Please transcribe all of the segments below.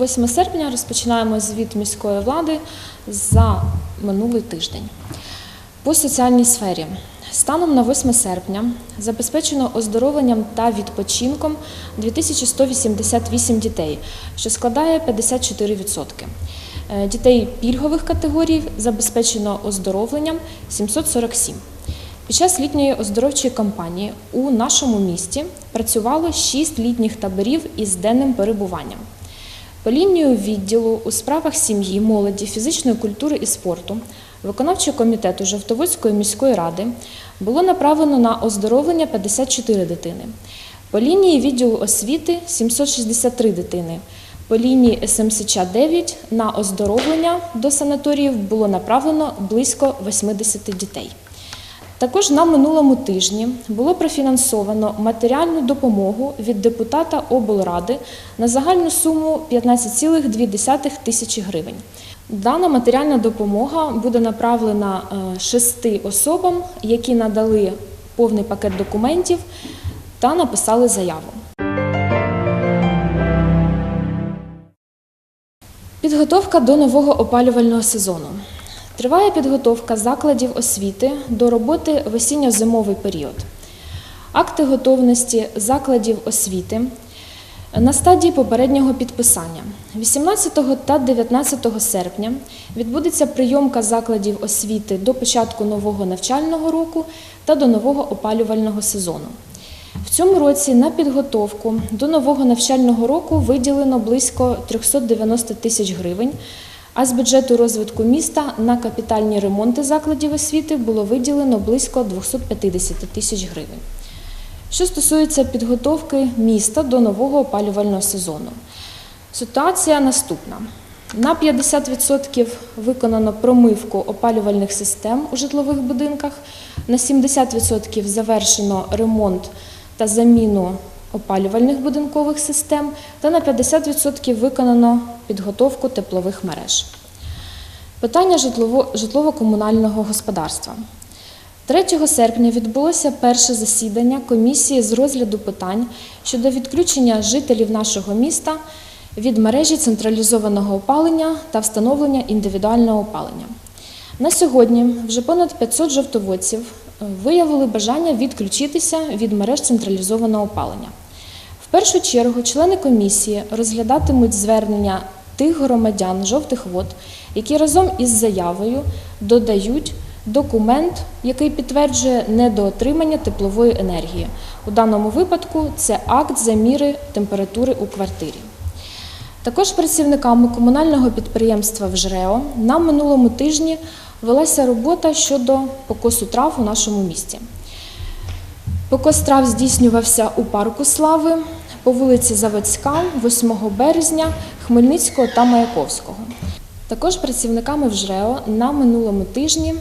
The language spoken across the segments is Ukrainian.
8 серпня розпочинаємо звіт міської влади за минулий тиждень. По соціальній сфері. Станом на 8 серпня забезпечено оздоровленням та відпочинком 2188 дітей, що складає 54%. Е, Дітей пільгових категорій забезпечено оздоровленням 747. Під час літньої оздоровчої кампанії у нашому місті працювало 6 літніх таборів із денним перебуванням. По лінію відділу у справах сім'ї, молоді, фізичної культури і спорту виконавчого комітету Жовтоводської міської ради було направлено на оздоровлення 54 дитини. По лінії відділу освіти 763 дитини. По лінії СМСЧ 9 на оздоровлення до санаторіїв було направлено близько 80 дітей. Також на минулому тижні було профінансовано матеріальну допомогу від депутата облради на загальну суму 15,2 тисячі гривень. Дана матеріальна допомога буде направлена е, шести особам, які надали повний пакет документів та написали заяву. Підготовка до нового опалювального сезону. Триває підготовка закладів освіти до роботи в осінньо-зимовий період. Акти готовності закладів освіти на стадії попереднього підписання. 18 та 19 серпня відбудеться прийомка закладів освіти до початку нового навчального року та до нового опалювального сезону. В цьому році на підготовку до нового навчального року виділено близько 390 тисяч гривень, а з бюджету розвитку міста на капітальні ремонти закладів освіти було виділено близько 250 тисяч гривень. Що стосується підготовки міста до нового опалювального сезону, ситуація наступна. На 50% виконано промивку опалювальних систем у житлових будинках, на 70% завершено ремонт та заміну опалювальних будинкових систем, та на 50% виконано підготовку теплових мереж. Питання житлово- житлово-комунального господарства. 3 серпня відбулося перше засідання комісії з розгляду питань щодо відключення жителів нашого міста від мережі централізованого опалення та встановлення індивідуального опалення. На сьогодні вже понад 500 жовтоводців е, виявили бажання відключитися від мереж централізованого опалення. В першу чергу члени комісії розглядатимуть звернення тих громадян жовтих вод, які разом із заявою додають документ, який підтверджує недоотримання теплової енергії. У даному випадку це акт заміри температури у квартирі. Також працівниками комунального підприємства «ВЖРЕО» на минулому тижні велася робота щодо покосу трав у нашому місті. Покос трав здійснювався у парку Слави по вулиці Заводська, 8 березня, Хмельницького та Маяковського. Також працівниками ВЖРЕО на минулому тижні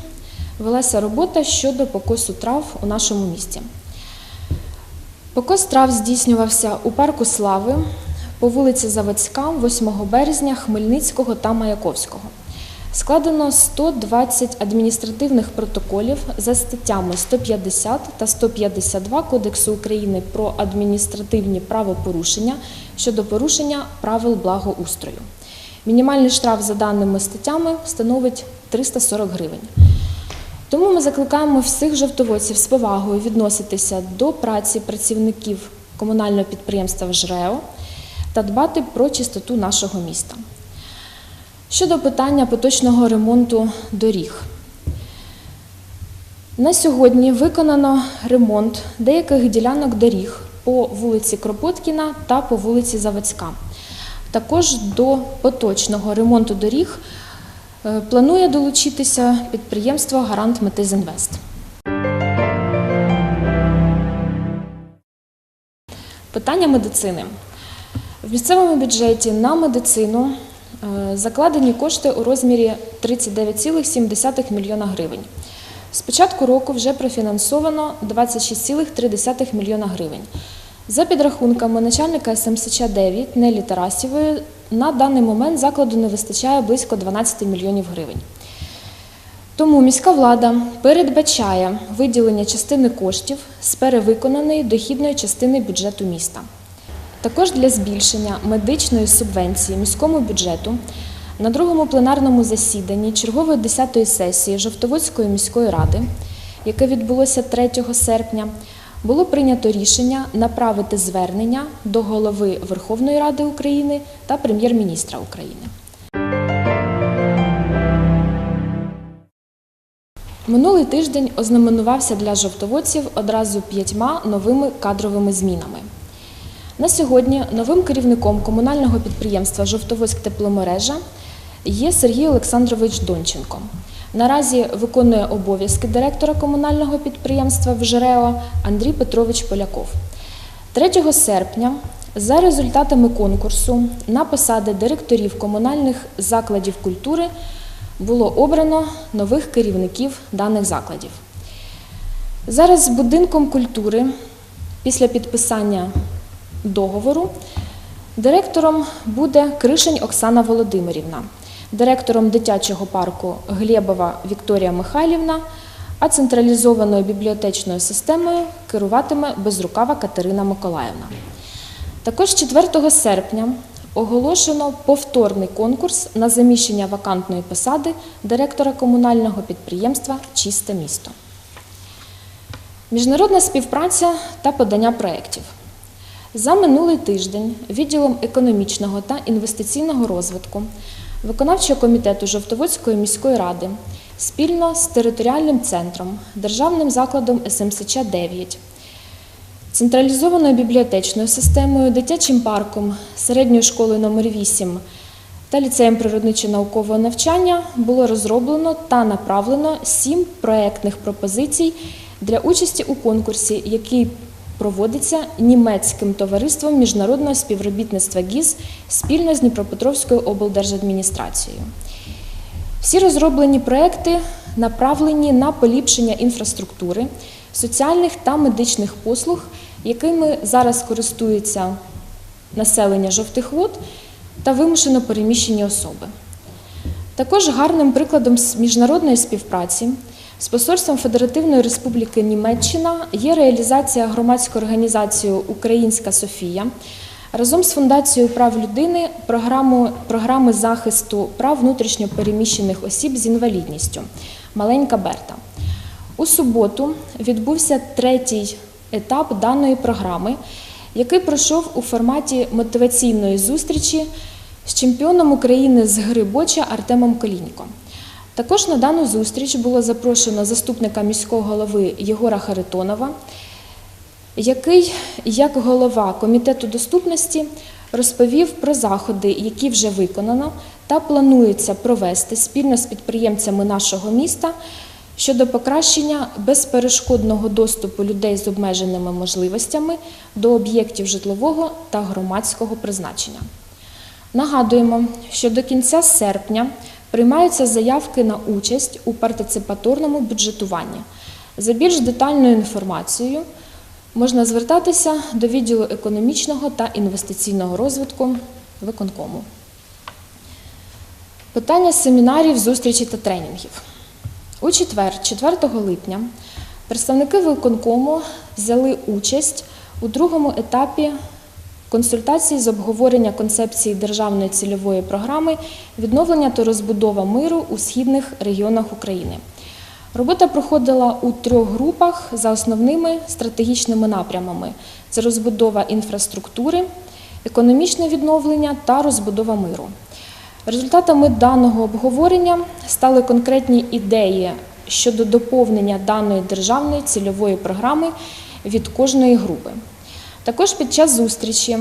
велася робота щодо покосу трав у нашому місті. Покос трав здійснювався у парку Слави по вулиці Заводська, 8 березня, Хмельницького та Маяковського. Складено 120 адміністративних протоколів за статтями 150 та 152 Кодексу України про адміністративні правопорушення щодо порушення правил благоустрою. Мінімальний штраф за даними статтями становить 340 гривень. Тому ми закликаємо всіх жовтоводців з повагою відноситися до праці працівників комунального підприємства «ЖРЕО» та дбати про чистоту нашого міста. Щодо питання поточного ремонту доріг. На сьогодні виконано ремонт деяких ділянок доріг по вулиці Кропоткіна та по вулиці Заводська. Також до поточного ремонту доріг е, планує долучитися підприємство Гарант Метизінвест. Питання медицини. В місцевому бюджеті на медицину закладені кошти у розмірі 39,7 мільйона гривень. З початку року вже профінансовано 26,3 мільйона гривень. За підрахунками начальника СМСЧ 9 Нелі Тарасівої, на даний момент закладу не вистачає близько 12 мільйонів гривень. Тому міська влада передбачає виділення частини коштів з перевиконаної дохідної частини бюджету міста. Також для збільшення медичної субвенції міському бюджету на другому пленарному засіданні чергової 10-ї сесії Жовтоводської міської ради, яке відбулося 3 серпня, було прийнято рішення направити звернення до голови Верховної Ради України та прем'єр-міністра України. Минулий тиждень ознаменувався для жовтоводців одразу п'ятьма новими кадровими змінами. На сьогодні новим керівником комунального підприємства Жовтоводськ тепломережа є Сергій Олександрович Донченко. Наразі виконує обов'язки директора комунального підприємства ВЖРЕО Андрій Петрович Поляков. 3 серпня за результатами конкурсу на посади директорів комунальних закладів культури було обрано нових керівників даних закладів. Зараз будинком культури після підписання договору директором буде Кришень Оксана Володимирівна, директором дитячого парку Глєбова Вікторія Михайлівна, а централізованою бібліотечною системою керуватиме Безрукава Катерина Миколаївна. Також 4 серпня оголошено повторний конкурс на заміщення вакантної посади директора комунального підприємства Чисте місто. Міжнародна співпраця та подання проєктів. За минулий тиждень відділом економічного та інвестиційного розвитку виконавчого комітету Жовтоводської міської ради спільно з територіальним центром, державним закладом СМСЧ 9 централізованою бібліотечною системою, дитячим парком, середньою школою номер 8 та ліцеєм природничо-наукового навчання було розроблено та направлено сім проєктних пропозицій для участі у конкурсі, який проводиться німецьким товариством міжнародного співробітництва ГІЗ спільно з Дніпропетровською облдержадміністрацією. Всі розроблені проекти направлені на поліпшення інфраструктури, соціальних та медичних послуг, якими зараз користується населення жовтих вод та вимушено переміщені особи. Також гарним прикладом міжнародної співпраці з Посольством Федеративної Республіки Німеччина є реалізація громадської організації Українська Софія разом з Фундацією прав людини програму, програми захисту прав внутрішньопереміщених осіб з інвалідністю Маленька Берта. У суботу відбувся третій етап даної програми, який пройшов у форматі мотиваційної зустрічі з чемпіоном України з гри боча Артемом Колінько. Також на дану зустріч було запрошено заступника міського голови Єгора Харитонова, який, як голова комітету доступності, розповів про заходи, які вже виконано та планується провести спільно з підприємцями нашого міста щодо покращення безперешкодного доступу людей з обмеженими можливостями до об'єктів житлового та громадського призначення. Нагадуємо, що до кінця серпня приймаються заявки на участь у партиципаторному бюджетуванні. За більш детальною інформацією можна звертатися до відділу економічного та інвестиційного розвитку виконкому. Питання семінарів, зустрічей та тренінгів. У четвер, 4 липня, представники виконкому взяли участь у другому етапі консультації з обговорення концепції державної цільової програми відновлення та розбудова миру у східних регіонах України. Робота проходила у трьох групах за основними стратегічними напрямами: це розбудова інфраструктури, економічне відновлення та розбудова миру. Результатами даного обговорення стали конкретні ідеї щодо доповнення даної державної цільової програми від кожної групи. Також під час зустрічі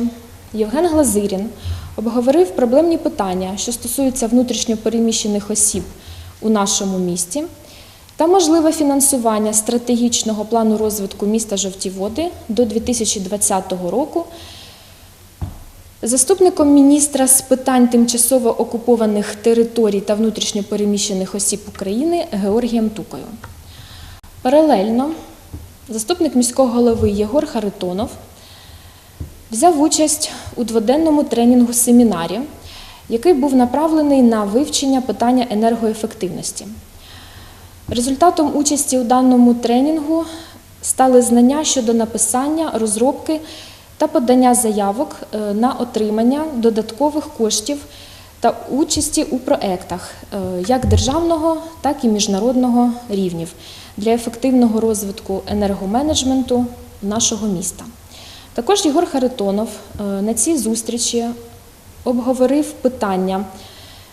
Євген Глазирін обговорив проблемні питання, що стосуються внутрішньопереміщених осіб у нашому місті та можливе фінансування стратегічного плану розвитку міста Жовті Води до 2020 року. Заступником міністра з питань тимчасово окупованих територій та внутрішньопереміщених осіб України Георгієм Тукою. Паралельно заступник міського голови Єгор Харитонов взяв участь у дводенному тренінгу семінарі, який був направлений на вивчення питання енергоефективності. Результатом участі у даному тренінгу стали знання щодо написання, розробки та подання заявок е, на отримання додаткових коштів та участі у проектах е, як державного, так і міжнародного рівнів для ефективного розвитку енергоменеджменту нашого міста. Також Єгор Харитонов е, на цій зустрічі обговорив питання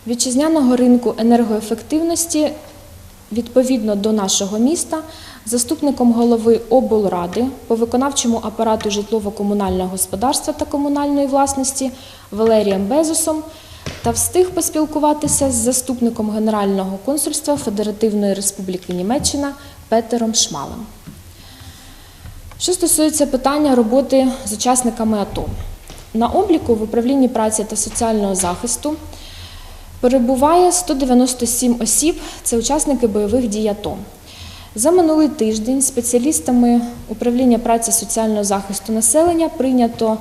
вітчизняного ринку енергоефективності відповідно до нашого міста заступником голови облради по виконавчому апарату житлово-комунального господарства та комунальної власності Валерієм Безусом та встиг поспілкуватися з заступником Генерального консульства Федеративної Республіки Німеччина Петером Шмалем. Що стосується питання роботи з учасниками АТО, на обліку в управлінні праці та соціального захисту перебуває 197 осіб, це учасники бойових дій АТО. За минулий тиждень спеціалістами управління праці соціального захисту населення прийнято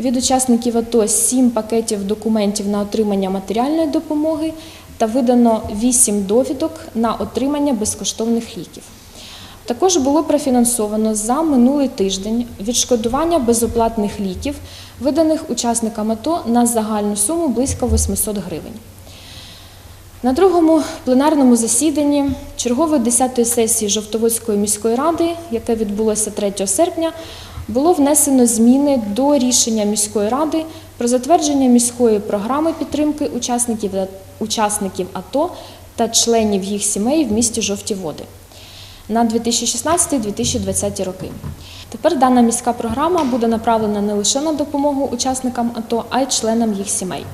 від учасників АТО 7 пакетів документів на отримання матеріальної допомоги та видано 8 довідок на отримання безкоштовних ліків. Також було профінансовано за минулий тиждень відшкодування безоплатних ліків, виданих учасникам АТО на загальну суму близько 800 гривень. На другому пленарному засіданні чергової 10-ї сесії Жовтоводської міської ради, яке відбулося 3 серпня, було внесено зміни до рішення міської ради про затвердження міської програми підтримки учасників, учасників АТО та членів їх сімей в місті Жовті Води на 2016-2020 роки. Тепер дана міська програма буде направлена не лише на допомогу учасникам АТО, а й членам їх сімей.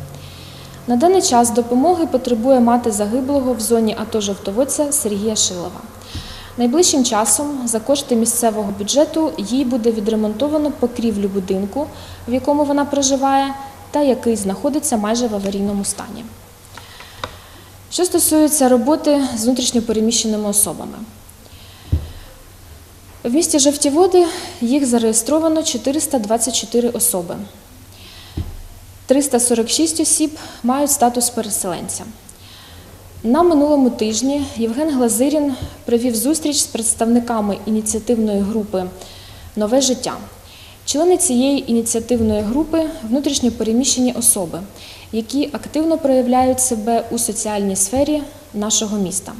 На даний час допомоги потребує мати загиблого в зоні АТО Жовтоводця Сергія Шилова. Найближчим часом за кошти місцевого бюджету їй буде відремонтовано покрівлю будинку, в якому вона проживає, та який знаходиться майже в аварійному стані. Що стосується роботи з внутрішньопереміщеними особами, в місті Жовті Води їх зареєстровано 424 особи. 346 осіб мають статус переселенця. На минулому тижні Євген Глазирін провів зустріч з представниками ініціативної групи Нове життя. Члени цієї ініціативної групи внутрішньо переміщені особи, які активно проявляють себе у соціальній сфері нашого міста.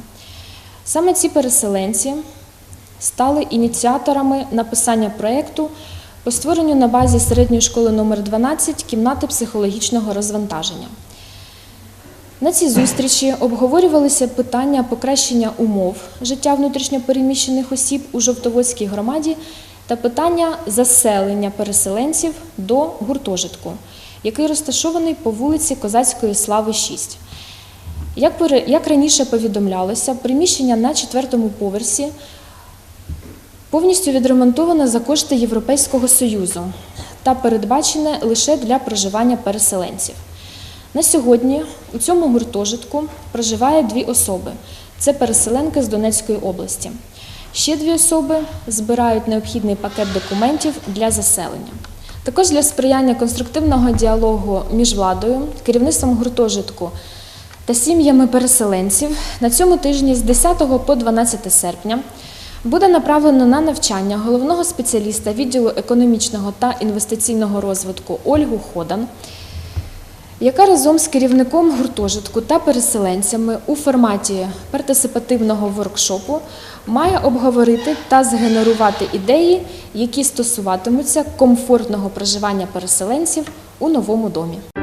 Саме ці переселенці стали ініціаторами написання проєкту по створенню на базі середньої школи номер 12 кімнати психологічного розвантаження. На цій зустрічі обговорювалися питання покращення умов життя внутрішньопереміщених осіб у Жовтоводській громаді та питання заселення переселенців до гуртожитку, який розташований по вулиці Козацької Слави, 6. Як, раніше повідомлялося, приміщення на четвертому поверсі повністю відремонтоване за кошти Європейського Союзу та передбачене лише для проживання переселенців. На сьогодні у цьому гуртожитку проживає дві особи. Це переселенки з Донецької області. Ще дві особи збирають необхідний пакет документів для заселення. Також для сприяння конструктивного діалогу між владою, керівництвом гуртожитку та сім'ями переселенців на цьому тижні з 10 по 12 серпня буде направлено на навчання головного спеціаліста відділу економічного та інвестиційного розвитку Ольгу Ходан, яка разом з керівником гуртожитку та переселенцями у форматі партисипативного воркшопу має обговорити та згенерувати ідеї, які стосуватимуться комфортного проживання переселенців у новому домі.